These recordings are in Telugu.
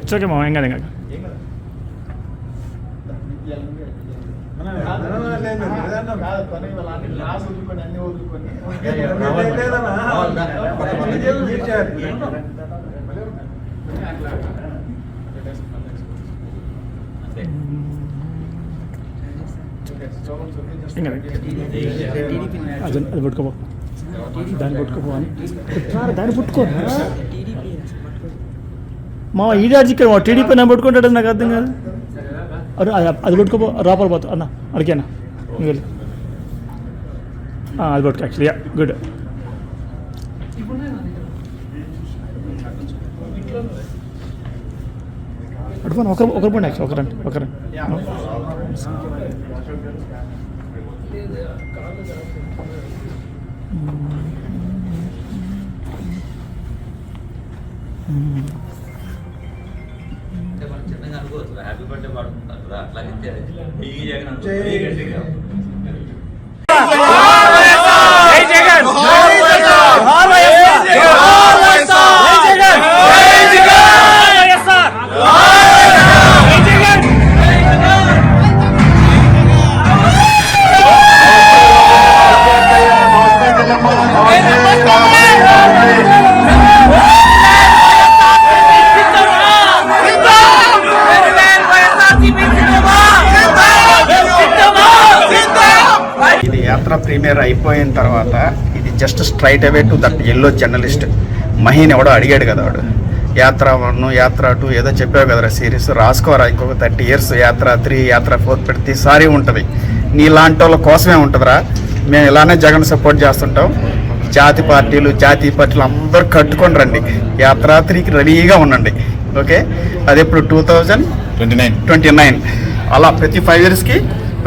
ఇట్స్ ఓకే మామ ఏం కాదు ఏం అది పట్టుకోపో దాన్ని పట్టుకోపో అని దాన్ని పట్టుకో మా ఈడార్జీ ఇక్కడ టీడీపీ నేను పట్టుకుంటాడు నాకు అర్థం కాదు అరే అది అది పట్టుకోపో రాపాలి పోతా అన్న అడిగానా నువ్వు వెళ్ళు ఆ, అది పట్టుకో యాక్చువల్లీ యా గుడ్ అడుగును ఒకరు ఒకరు పోండి యాక్చువల్ ఒకరండి ఒకరండి అంటే అట్లాగే ఈ జగన్. ఈ గట్టిగా. యాత్ర ప్రీమియర్ అయిపోయిన తర్వాత ఇది just straight away to that yellow journalist Maheen ఎవడో అడిగాడు కదా వాడు. యాత్ర వన్ యాత్ర టూ ఏదో చెప్పావు కదరా సిరీస్ రాసుకోరా ఇంకొక thirty years Yatra three Yatra four ప్రతిసారి ఉంటుంది. నీలాంటి వాళ్ళ కోసమే ఉంటుందిరా. మేము ఇలానే జగన్ సపోర్ట్ చేస్తుంటాం. జాతి పార్టీలు జాతీయ పార్టీలు అందరూ కట్టుకొని రండి. యాత్ర త్రీకి రెడీగా ఉండండి. ఓకే? అది ఇప్పుడు two thousand twenty nine twenty nine అలా ప్రతి ఫైవ్ ఇయర్స్కి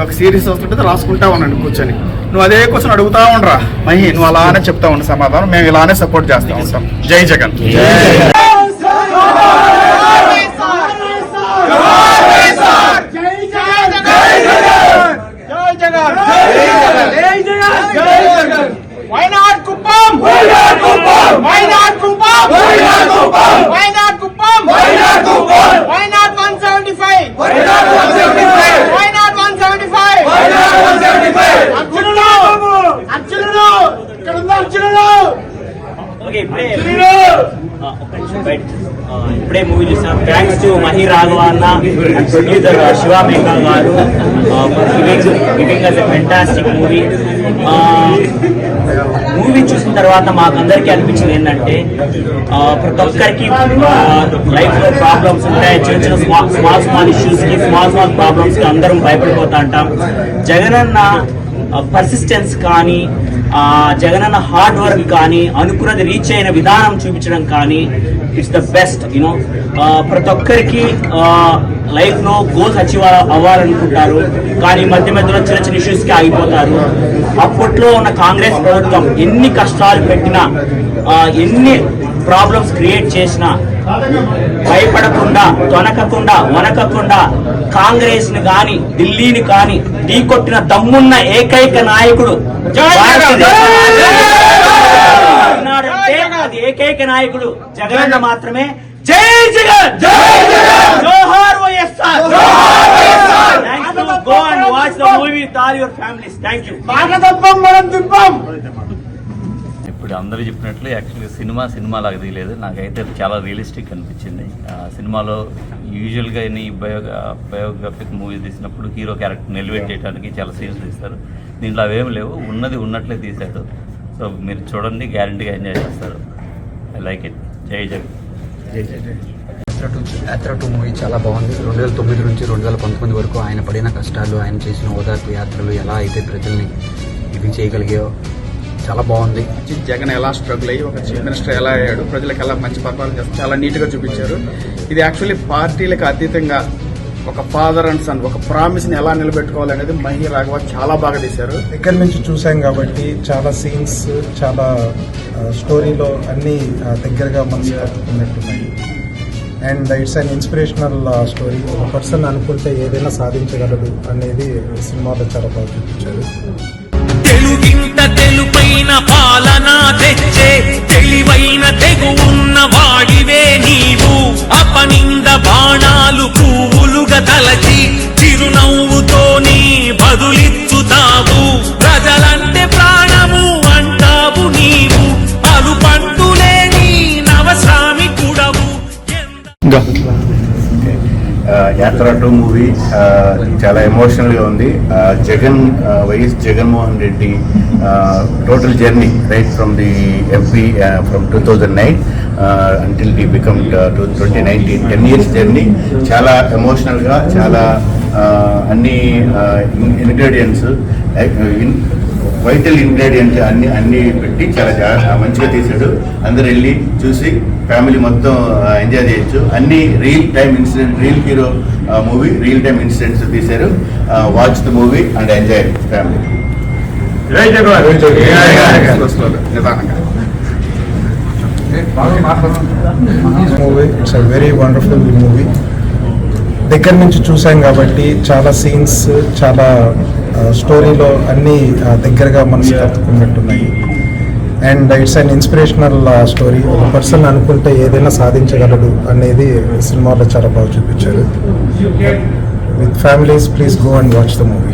ఒక సిరీస్ వస్తుంటే రాసుకుంటా ఉండండి కూర్చొని. నువ్వు అదే క్వశ్చన్ అడుగుతా ఉండరా. మహి నువ్వు అలానే చెప్తా ఉండు సమాధానం. మేము ఇలానే సపోర్ట్ చేస్తా ఉంటాం. జై జగన్. Uh, ఇప్పుడే మూవీ చూసాం. థ్యాంక్స్ టు మహి రాఘవ అన్న ప్రొడ్యూసర్ శివ మేఘా గారు giving us a fantastic movie movie చూసిన తర్వాత మాకు అందరికీ అనిపించింది ఏంటంటే ప్రతి ఒక్కరికి లైఫ్లో ప్రాబ్లమ్స్ ఉంటాయి. చిన్న చిన్న స్మాల్ స్మాల్ ఇష్యూస్కి ఇష్యూస్కి స్మాల్ స్మాల్ ప్రాబ్లమ్స్కి అందరం భయపడిపోతా ఉంటాం. జగనన్న పర్సిస్టెన్స్ కానీ జగనన్న హార్డ్ వర్క్ కానీ అనుకున్నది రీచ్ అయిన విధానం చూపించడం కానీ ఇట్స్ ద బెస్ట్ యూనో ప్రతి ఒక్కరికి లైఫ్లో గోల్స్ అచీవ్ అవ్వాలనుకుంటారు. కానీ మధ్య మధ్యలో చిన్న చిన్న ఇష్యూస్కి ఆగిపోతారు. అప్పట్లో ఉన్న కాంగ్రెస్ ప్రభుత్వం ఎన్ని కష్టాలు పెట్టినా ఎన్ని ప్రాబ్లమ్స్ క్రియేట్ చేసినా భయపడకుండా తొనకకుండా వనకకుండా కాంగ్రెస్ని గాని ఢిల్లీని కానీ ఢీకొట్టిన దమ్మున్న ఏకైక నాయకుడు అది ఏకైక నాయకుడు జగనన్న మాత్రమే. జై జగన్! జోహార్ YSR! Go and watch the movie with all your families thank you మాట తప్పం మనం దుప్పం ఇప్పుడు అందరూ చెప్పినట్లు యాక్చువల్గా సినిమా సినిమా లాగా తీయలేదు. నాకైతే చాలా రియలిస్టిక్ అనిపించింది. ఆ, సినిమాలో యూజువల్గా ఈ బయో బయోగ్రఫిక్ మూవీ తీసినప్పుడు హీరో క్యారెక్టర్ ఎలివేట్ చేయడానికి చాలా సీన్స్ తీస్తారు. దీంట్లో అవేం లేవు. ఉన్నది ఉన్నట్లే తీశాడు సో మీరు చూడండి గ్యారంటీగా ఎంజాయ్ చేస్తారు. ఐ లైక్ ఇట్ జై జగన్. యాత్ర టూ యాత్ర టూ మూవీ చాలా బాగుంది. రెండు వేల తొమ్మిది నుంచి రెండు వేల పంతొమ్మిది వరకు ఆయన పడిన కష్టాలు ఆయన చేసిన ఓదార్పు యాత్రలు ఎలా అయితే ప్రజల్ని ఇది చేయగలిగాయో చాలా బాగుంది. జగన్ ఎలా స్ట్రగుల్ అయ్యి ఒక చీఫ్ మినిస్టర్ ఎలా అయ్యాడు ప్రజలకు ఎలా మంచి పరిపాలన చేస్తారు చాలా నీట్గా చూపించారు. ఇది యాక్చువల్లీ పార్టీలకు అతీతంగా ఒక ఫాదర్ అండ్ సన్ ఒక ప్రామిస్ని ఎలా నిలబెట్టుకోవాలనేది మహి రాఘవ చాలా బాగా తీశారు. దగ్గర నుంచి చూసాం కాబట్టి చాలా సీన్స్ చాలా స్టోరీలో అన్ని దగ్గరగా మనసు పట్టుకున్నట్టున్నాయి and it's an inspirational story. ఒక పర్సన్ అనుకుంటే ఏదైనా సాధించగలడు అనేది సినిమాలో చాలా బాగా చూపించారు. తెలుగింత తెలుపైన పాలన తెచ్చే తెలివైన తెగు ఉన్న వాడివే నీవు. యాత్ర టూ మూవీ చాలా ఎమోషనల్గా ఉంది. Jagan YS Jaganmohan Reddy total journey right from the MP from two thousand nine until the become to twenty nineteen ten years journey చాలా ఎమోషనల్గా చాలా అన్ని ఇంగ్రీడియంట్స్ వైటల్ ఇంగ్రీడియంట్ అన్ని అన్ని పెట్టి చాలా జా- మంచిగా తీశాడు అందరు వెళ్ళి చూసి ఫ్యామిలీ మొత్తం ఎంజాయ్ చేయొచ్చు. అన్ని real time incident real hero movie real time incidents తీశారు. Watch the movie and enjoy family movie it's a very wonderful movie దగ్గర నుంచి చూసాం కాబట్టి చాలా సీన్స్ చాలా స్టోరీలో అన్నీ దగ్గరగా మనసు కట్టుకున్నట్టున్నాయి and it's an inspirational story ఒక పర్సన్ అనుకుంటే ఏదైనా సాధించగలడు అనేది సినిమాలో చాలా బాగా చూపించారు. With families please go and watch the movie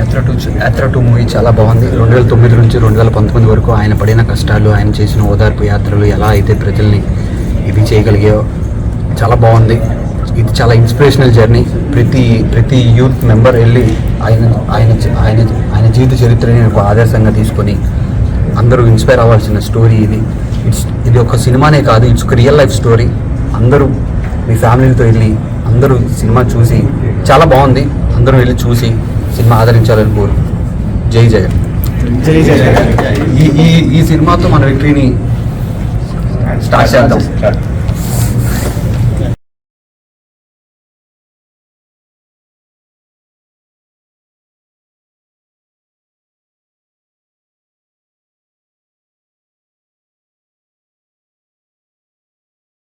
Yatra two Yatra two movie చాలా బాగుంది. రెండు వేల తొమ్మిది నుంచి రెండు వేల పంతొమ్మిది వరకు ఆయన పడిన కష్టాలు ఆయన చేసిన ఓదార్పు యాత్రలు ఎలా అయితే ప్రజల్ని ఇది చేయగలిగాయో చాలా బాగుంది. ఇది చాలా ఇన్స్పిరేషనల్ జర్నీ ప్రతి ప్రతి యూత్ మెంబర్ వెళ్ళి ఆయన ఆయన ఆయన ఆయన జీవిత చరిత్రని ఒక ఆదర్శంగా తీసుకొని అందరూ ఇన్స్పైర్ అవ్వాల్సిన స్టోరీ ఇది. ఇట్స్ ఇది ఒక సినిమానే కాదు ఇట్స్ ఒక రియల్ లైఫ్ స్టోరీ. అందరూ మీ ఫ్యామిలీతో వెళ్ళి అందరూ సినిమా చూసి చాలా బాగుంది. అందరూ వెళ్ళి చూసి సినిమా ఆదరించాలని కోరు. జై జగన్ ఈ ఈ ఈ సినిమాతో మన విక్టరీని స్టార్ట్ చేద్దాం.